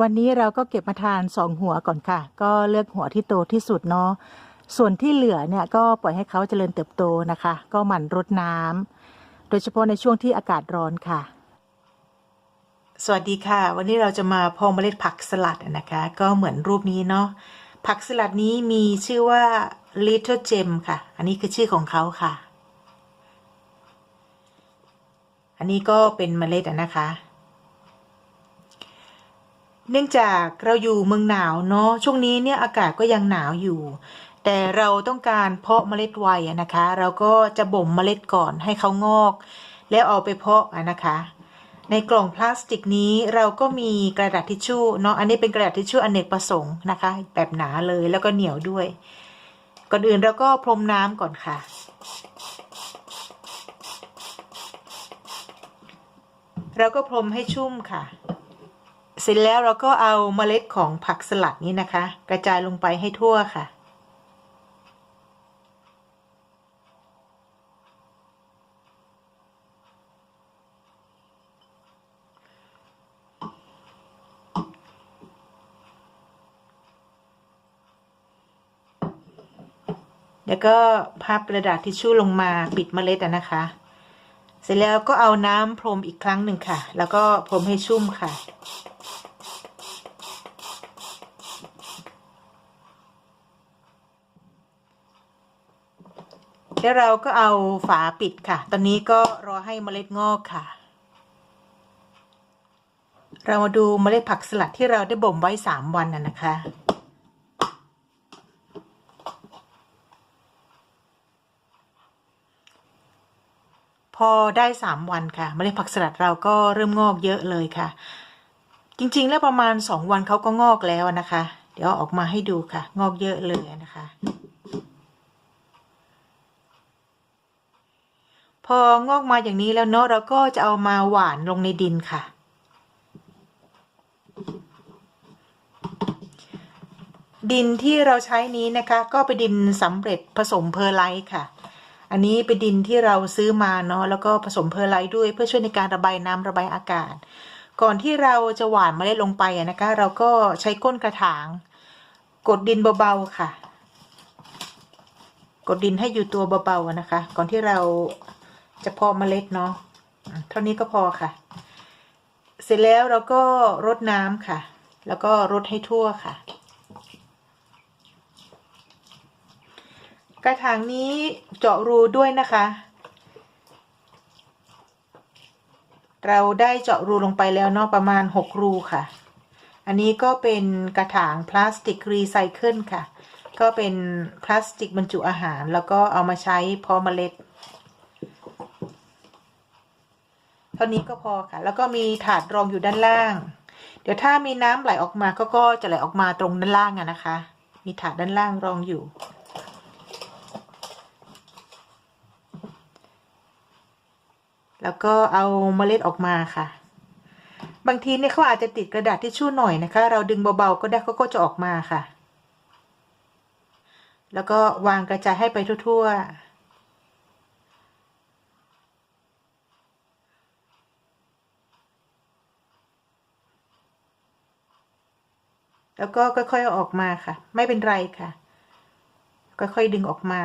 วันนี้เราก็เก็บมาทานสองหัวก่อนค่ะ ก็เลือกหัวที่โตที่สุดเนาะส่วนที่เหลือเนี่ยก็ปล่อยให้เขาเจริญเติบโตนะคะ ก็หมั่นรดน้ำโดยเฉพาะในช่วงที่อากาศร้อนค่ะ สวัสดีค่ะ วันนี้เราจะมาพาะเมล็ดผักสลัดนะคะ ก็เหมือนรูปนี้เนาะผักสลัดนี้มีชื่อว่า Little Gem ค่ะ อันนี้คือชื่อของเขาค่ะ อันนี้ก็เป็นเมล็ดนะคะ เนื่องจากเราอยู่เมืองหนาวเนาะช่วงนี้เนี่ยอากาศก็ยังหนาวอยู่ แต่เราต้องการเพาะเมล็ดไวอะนะคะ เราก็จะบ่มเมล็ดก่อนให้เขางอก แล้วเอาไปเพาะนะคะ ในกล่องพลาสติกนี้เราก็มีกระดาษทิชชู่เนาะอันนี้เป็นกระดาษทิชชู่อเนกประสงค์นะคะ แบบหนาเลยแล้วก็เหนียวด้วย ก่อนอื่นเราก็พรมน้ำก่อนค่ะ เราก็พรมให้ชุ่มค่ะ ร็จแล้วเราก็เอาเมล็ดของผักสลัดนี้นะคะ กระจายลงไปให้ทั่วค่ะ แล้วก็พับกระดาษทิชชู่ลงมาปิดเมล็ดนะคะ เสร็จแล้วก็เอาน้ำพรมอีกครั้งหนึ่งค่ะ แล้วก็พรมให้ชุ่มค่ะ แล้วเราก็เอาฝาปิดค่ะ ตอนนี้ก็รอให้เมล็ดงอกค่ะ เรามาดูเมล็ดผักสลัดที่เราได้บ่มไว้สามวันน่ะนะคะ พอได้สามวันค่ะ เมล็ดผักสลัดเราก็เริ่มงอกเยอะเลยค่ะ จริงๆ แล้วประมาณสองวันเขาก็งอกแล้วนะคะ เดี๋ยวออกมาให้ดูค่ะ งอกเยอะเลยนะคะ พองอกมาอย่างนี้แล้วเนาะเราก็จะเอามาหว่านลงในดินค่ะ ดินที่เราใช้นี้นะคะ ก็เป็นดินสำเร็จผสมเพอร์ไลท์ค่ะ อันนี้เป็นดินที่เราซื้อมาเนาะแล้วก็ผสมเพอร์ไลท์ด้วยเพื่อช่วยในการระบายน้ำระบายอากาศ ก่อนที่เราจะหว่านเมล็ดลงไปนะคะ เราก็ใช้ก้นกระถาง กดดินเบาๆค่ะ กดดินให้อยู่ตัวเบาๆนะคะ ก่อนที่เรา จะพาะเมล็ดเนาะอะเท่านี้ก็พอค่ะ เสร็จแล้วเราก็รดน้ำค่ะ แล้วก็รดให้ทั่วค่ะ กระถางนี้เจาะรูด้วยนะคะ เราได้เจาะรูลงไปแล้วเนาะประมาณ 6 รูค่ะ อันนี้ก็เป็นกระถางพลาสติกรีไซเคิลค่ะ ก็เป็นพลาสติกบรรจุอาหาร แล้วก็เอามาใช้เพาะเมล็ด เท่านี้ก็พอค่ะ แล้วก็มีถาดรองอยู่ด้านล่าง เดี๋ยวถ้ามีน้ำไหลออกมาก็ก็จะไหลออกมาตรงด้านล่างอะนะคะ มีถาดด้านล่างรองอยู่ แล้วก็เอาเมล็ดออกมาค่ะ บางทีเนี่ยเขาอาจจะติดกระดาษทิชชู่หน่อยนะคะ เราดึงเบาๆก็ได้เขาก็จะออกมาค่ะ แล้วก็วางกระจายให้ไปทั่วๆ แล้วก็ค่อยๆอออกมาค่ะ ไม่เป็นไรค่ะ ค่อยๆดึงออกมา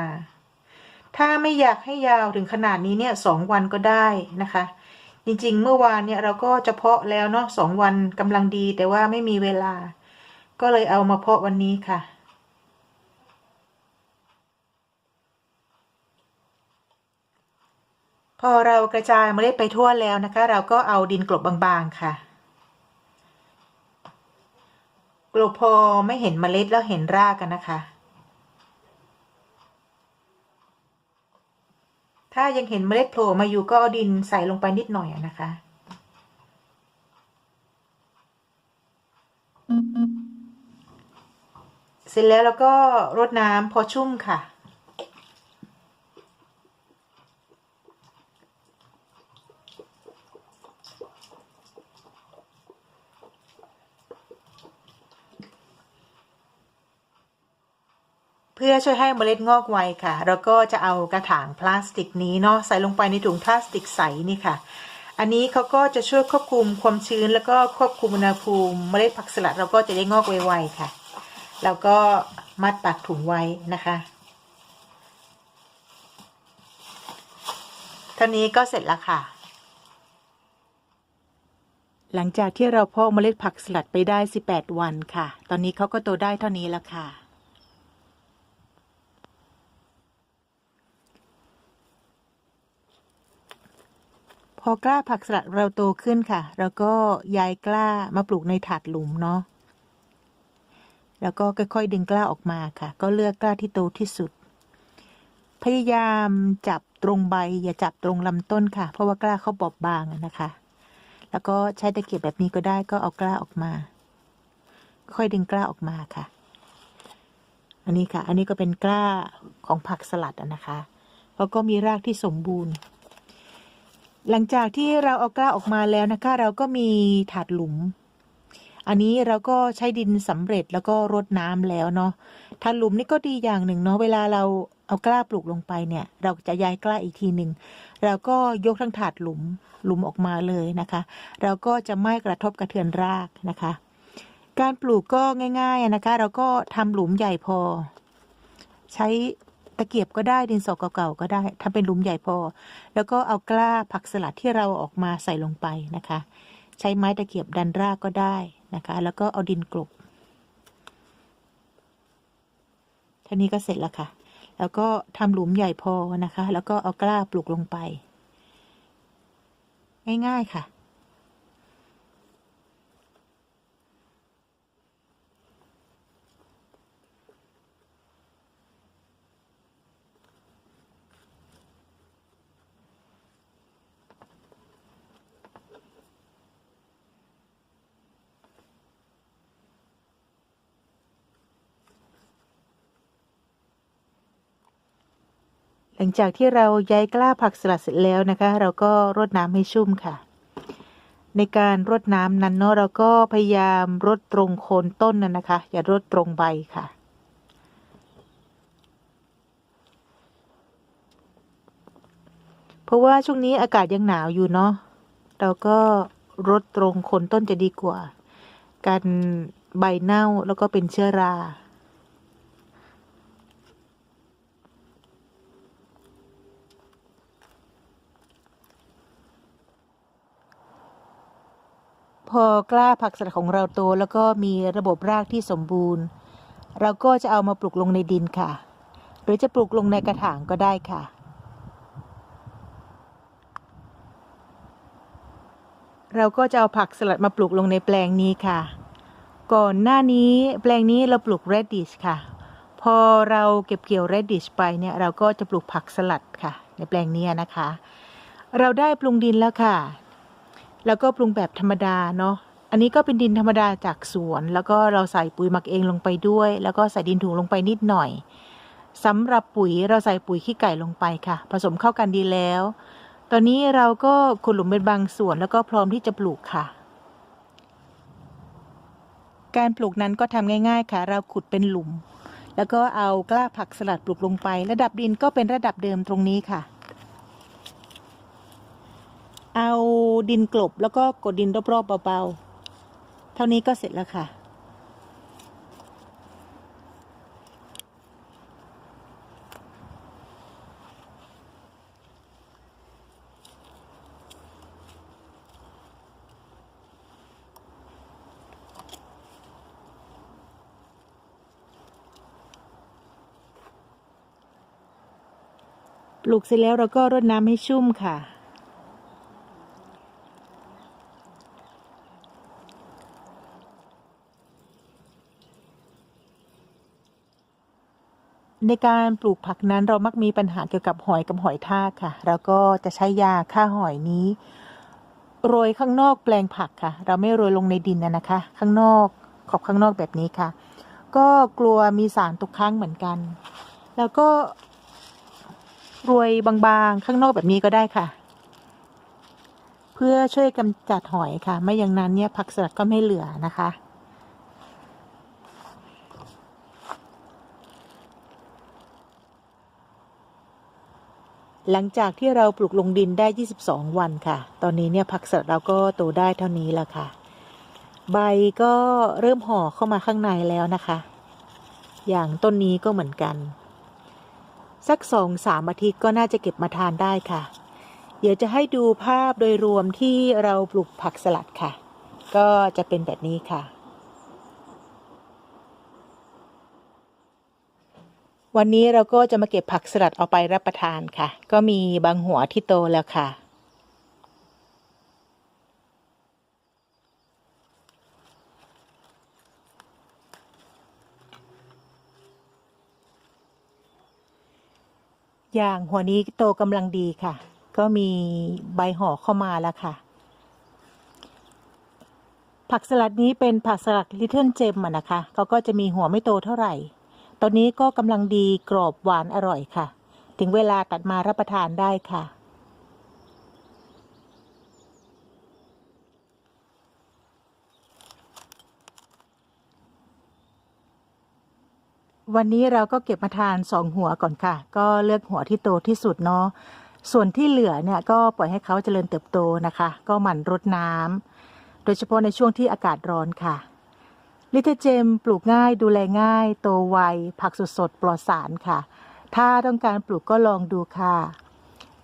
ถ้าไม่อยากให้ยาวถึงขนาดนี้เนี่ยสองวันก็ได้นะคะ จริงๆ เมื่อวานเนี่ยเราก็จะเพาะแล้วเนาะสองวันกำลังดีแต่ว่าไม่มีเวลา ก็เลยเอามาเพาะวันนี้ค่ะพอเรากระจายเมล็ดไปทั่วแล้วนะคะ เราก็เอาดินกลบบางๆค่ะ กลบพอไม่เห็นเมล็ดแล้วเห็นรากกันนะคะ ถ้ายังเห็นเมล็ดโผล่มาอยู่ก็เอาดินใส่ลงไปนิดหน่อยนะคะ เสร็จแล้วเราก็รดน้ำพอชุ่มค่ะ พื่อช่วยให้เมล็ดงอกไวค่ะ เราก็จะเอากระถางพลาสติกนี้เนาะใส่ลงไปในถุงพลาสติกใสนี่ค่ะ อันนี้เขาก็จะช่วยควบคุมความชื้น แล้วก็ควบคุมอุณหภูมิ เมล็ดผักสลัดเราก็จะได้งอกไวๆค่ะ แล้วก็มัดปากถุงไว้นะคะเท่านี้ก็เสร็จแล้วค่ะ หลังจากที่เราเพาะเมล็ดผักสลัดไปได้ 18 วันค่ะ ตอนนี้เขาก็โตได้เท่านี้แล้วค่ะ พอกล้าผักสลัดเราโตขึ้นค่ะเราก็ย้ายกล้ามาปลูกในถาดหลุมเนาะแล้วก็ค่อยๆดึงกล้าออกมาค่ะ ก็เลือกกล้าที่โตที่สุด พยายามจับตรงใบ อย่าจับตรงลำต้นค่ะ เพราะว่ากล้าเขาบอบบางนะคะ แล้วก็ใช้ตะเกียบแบบนี้ก็ได้ก็เอากล้าออกมา ค่อยดึงกล้าออกมาค่ะ อันนี้ค่ะ อันนี้ก็เป็นกล้าของผักสลัดนะคะแล้วก็มีรากที่สมบูรณ์ หลังจากที่เราเอากล้าออกมาแล้วนะคะ เราก็มีถาดหลุม อันนี้เราก็ใช้ดินสำเร็จแล้วก็รดน้ำแล้วเนาะถาดหลุมนี่ก็ดีอย่างหนึ่งเนาะเวลาเราเอากล้าปลูกลงไปเนี่ย เราจะย้ายกล้าอีกทีหนึ่งเราก็ยกทั้งถาดหลุมหลุมออกมาเลยนะคะ เราก็จะไม่กระทบกระเทือนรากนะคะ การปลูกก็ง่าย ๆนะคะ เราก็ทำหลุมใหญ่พอ ใช้ ตะเกียบก็ได้ดินสอเก่าๆก็ได้ทำเป็นหลุมใหญ่พอ แล้วก็เอากล้าผักสลัดที่เราออกมาใส่ลงไปนะคะ ใช้ไม้ตะเกียบดันรากก็ได้นะคะ แล้วก็เอาดินกลบท่านี้ก็เสร็จแล้วค่ะ แล้วก็ทำหลุมใหญ่พอนะคะ แล้วก็เอากล้าปลูกลงไป ง่ายๆค่ะ ลังจากที่เราย้ายกล้าผักสลัดเสร็จแล้วนะคะ เราก็รดน้ำให้ชุ่มค่ะ ในการรดน้ำนั้นเนาะเราก็พยายามรดตรงโคนต้นน่ะนะคะ อย่ารดตรงใบค่ะเพราะว่าช่วงนี้อากาศยังหนาวอยู่เนาะ เราก็รดตรงโคนต้นจะดีกว่า กันใบเน่าแล้วก็เป็นเชื้อรา พอกล้าผักสลัดของเราโตแล้วก็มีระบบรากที่สมบูรณ์ เราก็จะเอามาปลูกลงในดินค่ะ หรือจะปลูกลงในกระถางก็ได้ค่ะ เราก็จะเอาผักสลัดมาปลูกลงในแปลงนี้ค่ะ ก่อนหน้านี้แปลงนี้เราปลูก radish ค่ะ พอเราเก็บเกี่ยว radish ไปเนี่ยเราก็จะปลูกผักสลัดค่ะ ในแปลงนี้นะคะ เราได้ปรุงดินแล้วค่ะ แล้วก็ปรุงแบบธรรมดาเนาะอันนี้ก็เป็นดินธรรมดาจากสวน แล้วก็เราใส่ปุ๋ยหมักเองลงไปด้วย แล้วก็ใส่ดินถุงลงไปนิดหน่อยสำหรับปุ๋ยเราใส่ปุ๋ยขี้ไก่ลงไปค่ะ ผสมเข้ากันดีแล้ว ตอนนี้เราก็ขุดหลุมเป็นบางส่วน แล้วก็พร้อมที่จะปลูกค่ะ การปลูกนั้นก็ทำง่าย ๆ ค่ะ เราขุดเป็นหลุม แล้วก็เอากล้าผักสลัดปลูกลงไประดับดินก็เป็นระดับเดิมตรงนี้ค่ะ เอาดินกลบแล้วก็กดดินรอบๆเบาๆ เท่านี้ก็เสร็จแล้วค่ะ ปลูกเสร็จแล้วเราก็รดน้ำให้ชุ่มค่ะ ในการปลูกผักนั้นเรามักมีปัญหาเกี่ยวกับหอยกับหอยทากค่ะเราก็จะใช้ยาฆ่าหอยนี้ โรยข้างนอกแปลงผักค่ะ เราไม่โรยลงในดินนะนะคะ ข้างนอกขอบข้างนอกแบบนี้ค่ะ ก็กลัวมีสารตกค้างเหมือนกัน แล้วก็โรยบางๆข้างนอกแบบนี้ก็ได้ค่ะ เพื่อช่วยกำจัดหอยค่ะ ไม่อย่างนั้นเนี่ยผักสลัดก็ไม่เหลือนะคะ หลังจากที่เราปลูกลงดินได้ 22 วันค่ะ ตอนนี้เนี่ยผักสลัดเราก็โตได้เท่านี้แล้วค่ะ ใบก็เริ่มห่อเข้ามาข้างในแล้วนะคะ อย่างต้นนี้ก็เหมือนกัน สักสองสามอาทิตย์ก็น่าจะเก็บมาทานได้ค่ะ เดี๋ยวจะให้ดูภาพโดยรวมที่เราปลูกผักสลัดค่ะ ก็จะเป็นแบบนี้ค่ะ วันนี้เราก็จะมาเก็บผักสลัดเอาไปรับประทานค่ะ ก็มีบางหัวที่โตแล้วค่ะ อย่างหัวนี้โตกำลังดีค่ะ ก็มีใบห่อเข้ามาแล้วค่ะ ผักสลัดนี้เป็นผักสลัดลิเ l ิ Gem อะนะคะเขาก็จะมีหัวไม่โตเท่าไหร่ ตอนนี้ก็กำลังดีกรอบหวานอร่อยค่ะ ถึงเวลาตัดมารับประทานได้ค่ะ วันนี้เราก็เก็บมาทานสองหัวก่อนค่ะ ก็เลือกหัวที่โตที่สุดเนาะส่วนที่เหลือเนี่ยก็ปล่อยให้เขาเจริญเติบโตนะคะ ก็หมั่นรดน้ำโดยเฉพาะในช่วงที่อากาศร้อนค่ะ ลิเทเจมปลูกง่ายดูแลง่าย โตไว ผักสดๆ ปลอดสารค่ะ ถ้าต้องการปลูกก็ลองดูค่ะ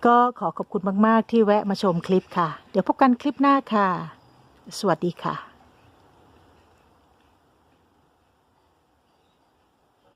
ก็ขอขอบคุณมากๆที่แวะมาชมคลิปค่ะ เดี๋ยวพบกันคลิปหน้าค่ะ สวัสดีค่ะ